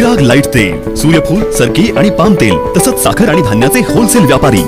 जग लाइट तेल सूर्यफूल सरकी आणि पाम तेल तसंच साखर आणि धान्याचे होलसेल व्यापारी.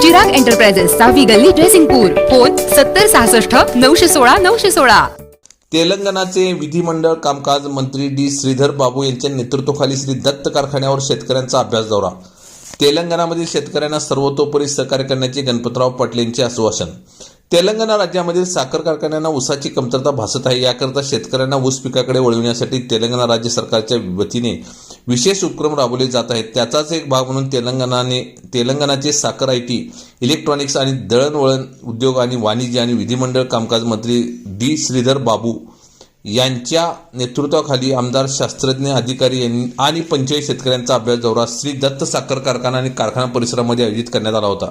चिराग एंटरप्राइजेस सहावी गल्ली ड्रेसिंगपूर फोन सत्तर सहासष्ट नऊशे सोळा नऊशे सोळा. तेलंगणाचे विधिमंडळ कामकाज मंत्री डी श्रीधर बाबू यांच्या नेतृत्वाखाली श्री दत्त कारखान्यावर शेतकऱ्यांचा अभ्यास दौरा. तेलंगणामधील शेतकऱ्यांना सर्वतोपरी सहकार्य करण्याचे गणपतराव पाटील यांचे आश्वासन. तेलंगणा राज्यामधील साखर कारखान्यांना ऊसाची कमतरता भासत आहे. याकरता शेतकऱ्यांना ऊस पिकाकडे वळविण्यासाठी तेलंगणा राज्य सरकारच्या वतीने विशेष उपक्रम राबवले जात आहेत. त्याचाच एक भाग म्हणून तेलंगणाने तेलंगणाचे साखर आय टी इलेक्ट्रॉनिक्स आणि दळणवळण उद्योग आणि वाणिज्य आणि विधिमंडळ कामकाज मंत्री डी श्रीधर बाबू यांच्या नेतृत्वाखाली आमदार शास्त्रज्ञ अधिकारी यांनी आणि पंचायत शेतकऱ्यांचा अभ्यास दौरा श्री दत्त साखर कारखाना आणि कारखाना परिसरामध्ये आयोजित करण्यात आला होता.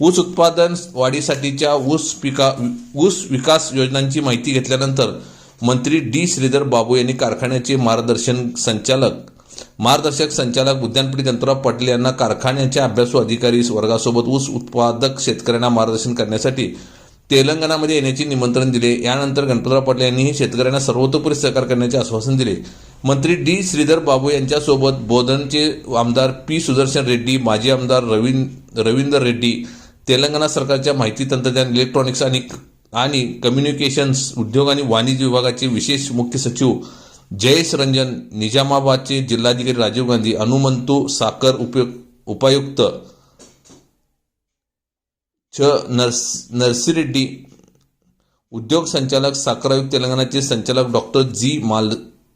ऊस उत्पादन वाढीसाठीच्या ऊस पिका ऊस विकास योजनांची माहिती घेतल्यानंतर मंत्री डी. श्रीधर बाबू यांनी कारखान्याचे मार्गदर्शन संचालक मार्गदर्शक संचालक उद्यानपीठ गणपतराव पाटील यांना कारखान्याच्या अभ्यासू अधिकारी वर्गासोबत ऊस उत्पादक शेतकऱ्यांना मार्गदर्शन करण्यासाठी तेलंगणामध्ये येण्याचे निमंत्रण दिले. यानंतर गणपतराव पाटील यांनीही शेतकऱ्यांना सर्वतोपरी सहकार करण्याचे आश्वासन दिले. मंत्री डी. श्रीधर बाबू यांच्यासोबत बोधनचे आमदार पी. सुदर्शन रेड्डी माजी आमदार रवींद रवींदर रेड्डी तेलंगणा सरकारच्या माहिती तंत्रज्ञान इलेक्ट्रॉनिक्स आणि आणि कम्युनिकेशन्स उद्योग आणि वाणिज्य विभागाचे विशेष मुख्य सचिव जयेश रंजन निजामाबादचे जिल्हाधिकारी राजीव गांधी अनुमंतू साखर उपयुक्त उपायुक्त छ नर्स नर्सिरेड्डी उद्योग संचालक साखर आयुक्त तेलंगणाचे संचालक डॉक्टर जी माल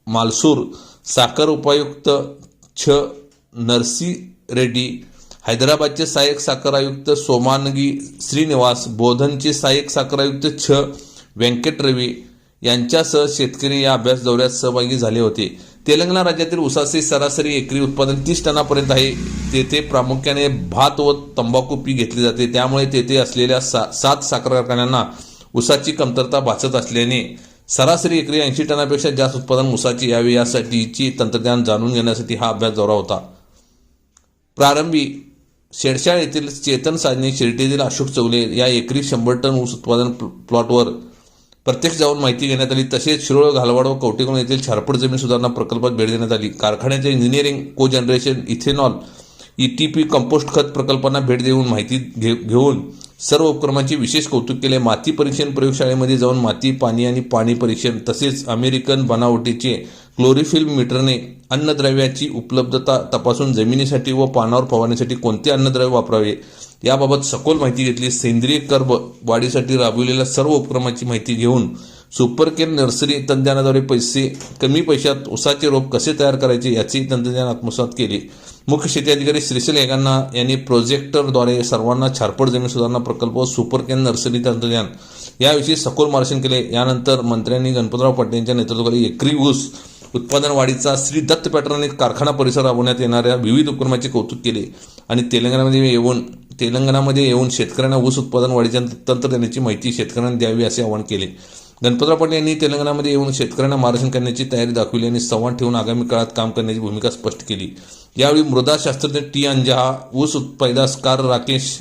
मालसूर साखर उपायुक्त छ नरसी रेड्डी हैदराबादचे सहाय्यक साखर आयुक्त सोमानगी श्रीनिवास बोधनचे सहाय्यक साखर आयुक्त छ व्यंकट रवी यांच्यासह शेतकरी या अभ्यास दौऱ्यात सहभागी झाले होते. तेलंगणा राज्यातील उसाचे सरासरी एकरी उत्पादन तीस टनापर्यंत आहे. तेथे प्रामुख्याने भात व तंबाखू पीक घेतले जाते. त्यामुळे तेथे असलेल्या सा सात साखर कारखान्यांना उसाची कमतरता भासत असल्याने सरासरी एकरी ऐंशी टनापेक्षा जास्त उत्पादन उसाची यावे यासाठीची तंत्रज्ञान जाणून घेण्यासाठी हा अभ्यास दौरा होता. प्रारंभी शेडशाळ येथील चेतन साधने शिर्डीतील अशोक चौले या एकरी शंभर टन ऊस उत्पादन प्लॉटवर प्रत्यक्ष जाऊन माहिती घेण्यात आली. तसेच शिरोळ घालवाड व कवटेकोण येथील छारपड जमीन सुधारणा प्रकल्पात भेट देण्यात आली. कारखान्याचे engineering co generation ethanol ETP compost खत प्रकल्पांना भेट देऊन माहिती घे घेऊन सर्व उपक्रमांचे विशेष कौतुक केले. माती परीक्षण प्रयोगशाळेमध्ये जाऊन माती पाणी आणि पाणी परीक्षण तसेच अमेरिकन बनावटीचे क्लोरिफिल्म मीटरने अन्नद्रव्याची उपलब्धता तपासून जमिनीसाठी व पानावर फवारण्यासाठी कोणते अन्नद्रव्य वापरावे? याबाबत सखोल माहिती घेतली. सेंद्रिय कर्ब वाढीसाठी राबविलेल्या सर्व उपक्रमाची माहिती घेऊन सुपर केअर नर्सरी तंत्रज्ञानाद्वारे पैसे कमी पैशात उसाचे रोप कसे तयार करायचे याचे तंत्रज्ञान आत्मसात केले. मुख्य शेती अधिकारी श्रीशैल यागांना यांनी प्रोजेक्टरद्वारे सर्वांना छारपड जमीन सुधारणा प्रकल्प व सुपर केअर नर्सरी तंत्रज्ञान याविषयी सखोल मार्गदर्शन केले. यानंतर मंत्र्यांनी गणपतराव पाटील यांच्या नेतृत्वाखाली एकरी ऊस उत्पादन वाढीचा श्री दत्त पॅटर्न कारखाना परिसर राबवण्यात येणाऱ्या विविध उपक्रमाचे कौतुक केले. आणि तेलंगणामध्ये येऊन तेलंगणामध्ये येऊन शेतकऱ्यांना ऊस उत्पादन वाढीच्या तंत्रज्ञानाची माहिती शेतकऱ्यांना द्यावी असे आवाहन केले. गणपतराव पाटील यांनी तेलंगणामध्ये येऊन शेतकऱ्यांना मार्गदर्शन करण्याची तयारी दाखवली आणि संवाद ठेवून आगामी काळात काम करण्याची भूमिका स्पष्ट केली. यावेळी मृदा शास्त्रज्ञ टी अंजहा ऊस पैदासकार राकेश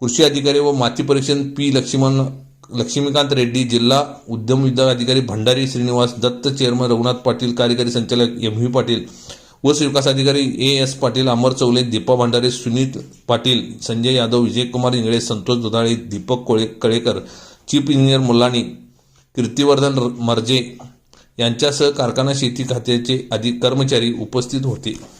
कृषी अधिकारी व माती परीक्षण पी लक्ष्मण लक्ष्मीकांत रेड्डी जिल्हा उद्यम विभाग अधिकारी भंडारी श्रीनिवास दत्त चेअरमन रघुनाथ पाटील कार्यकारी संचालक एम. व्ही. पाटील ऊस विकास अधिकारी A. S. Patil Amar Chaule Deepa Bhandare Suneet Patil Sanjay Yadav Vijaykumar Ingale Santosh Dudhale Deepak Kole Kalekar chief engineer Mulani Kirtivardhan र- मर्जे यांच्यासह कारखाना शेती खात्याचे अधिक कर्मचारी उपस्थित होते.